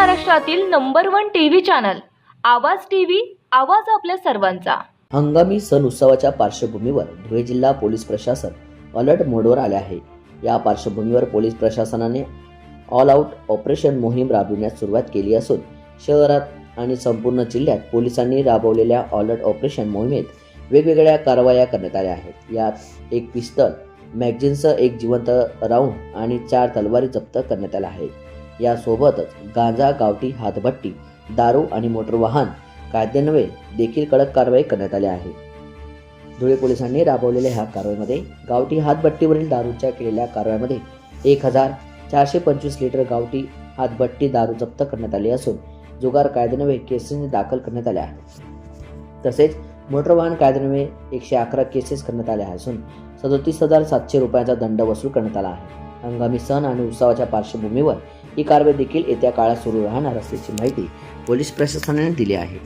महाराष्ट्रातील number one TV channel Awaaz TV Awaaz आपल्या सर्वांचा. हंगामी सण उत्सवाच्या पार्श्वभूमीवर धुळे जिल्हा पोलीस प्रशासन अलर्ट मोडवर आले आहे. या पार्श्वभूमीवर पोलीस प्रशासनाने ऑल आऊट ऑपरेशन मोहीम राबविण्यास सुरुवात केली असून शहरात आणि संपूर्ण जिल्ह्यात पोलिसांनी राबवलेल्या ऑलर्ट ऑपरेशन मोहिमेत वेगवेगळ्या कारवाया करण्यात आल्या आहेत. यात एक पिस्तल मॅगझिनसह एक जिवंत राऊंड आणि चार तलवारी जप्त करण्यात आल्या आहेत. यासोबतच गांजा गावठी हातभट्टी दारू आणि मोटर वाहन कायद्यान्वये देखील कडक कारवाई करण्यात आली आहे. धुळे पोलिसांनी राबवलेल्या ह्या कारवाईमध्ये गावठी हातभट्टीवरील दारूच्या केलेल्या कारवाईमध्ये एक हजार चारशे पंचवीस लिटर गावठी हातभट्टी दारू जप्त करण्यात आली असून जुगार कायद्यान्वये केसेस दाखल करण्यात आल्या आहेत. तसेच मोटर वाहन कायद्यान्वये एकशे अकरा केसेस करण्यात आल्या असून सदोतीस हजार सातशे रुपयांचा दंड वसूल करण्यात आला आहे. हंगामी सण आणि उत्सवाच्या पार्श्वभूमीवर ही कारवाई देखील येत्या काळात सुरू राहणार असल्याची माहिती पोलीस प्रशासनाने दिली आहे.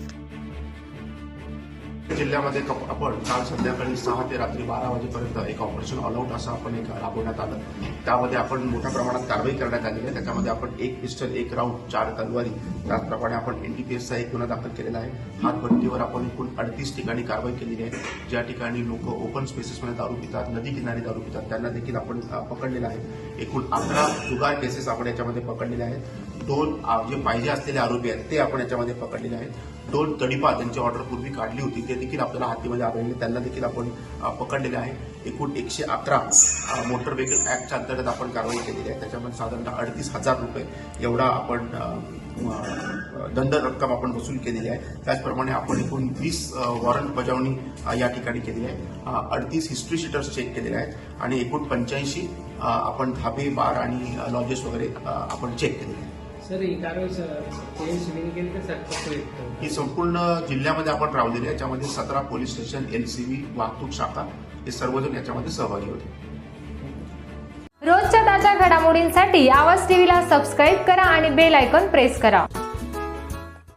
जिल्ह्यामध्ये कप- आपण काल संध्याकाळी सहा ते रात्री बारा वाजेपर्यंत एक ऑपरेशन ऑलआउट असं आपण एक राबवण्यात आलं. त्यामध्ये आपण मोठ्या प्रमाणात कारवाई करण्यात आली आहे. त्याच्यामध्ये आपण एक पिस्टल एक राऊंड चार तलवारी त्याचप्रमाणे आपण एनडीपीएसचा एक गुन्हा दाखल केलेला आहे. हातभट्टीवर आपण एकूण अडतीस ठिकाणी कारवाई केलेली आहे. ज्या ठिकाणी लोक ओपन स्पेसेसमध्ये दारू पितात नदी किनारी दारू पितात त्यांना देखील आपण पकडलेलं आहे. एकूण अकरा जुगार केसेस आपण याच्यामध्ये पकडलेले आहेत. दोन जे पाहिजे असलेले आरोपी आहेत ते आपण याच्यामध्ये पकडलेले आहेत. दोन तडीपा त्यांची ऑर्डर पूर्वी काढली होती ते देखील आपल्याला हातीमध्ये आढळले त्यांना देखील आपण पकडलेले आहे. एकूण एकशे अकरा मोटर व्हेकल ऍक्टच्या अंतर्गत आपण कारवाई केलेली आहे. त्याच्यामध्ये साधारणतः अडतीस हजार रुपये एवढा आपण दंड रक्कम आपण वसूल केलेली आहे. त्याचप्रमाणे आपण एकूण वीस वॉरंट बजावणी या ठिकाणी केलेली आहे. अडतीस हिस्ट्री शीटर्स चेक केलेले आहेत आणि एकूण पंच्याऐंशी आपण धाबे बार आणि लॉजेस वगैरे आपण चेक केलेले आहे सर ही कारवाई ही संपूर्ण जिल्ह्यामध्ये आपण राबवलेली आहे. याच्यामध्ये सतरा पोलीस स्टेशन एलसीबी वाहतूक शाखा हे सर्वजण याच्यामध्ये सहभागी होते. रोजच्या ताज्या घडामोडींसाठी आवाज टीव्हीला सबस्क्राईब करा आणि बेल आयकॉन प्रेस करा.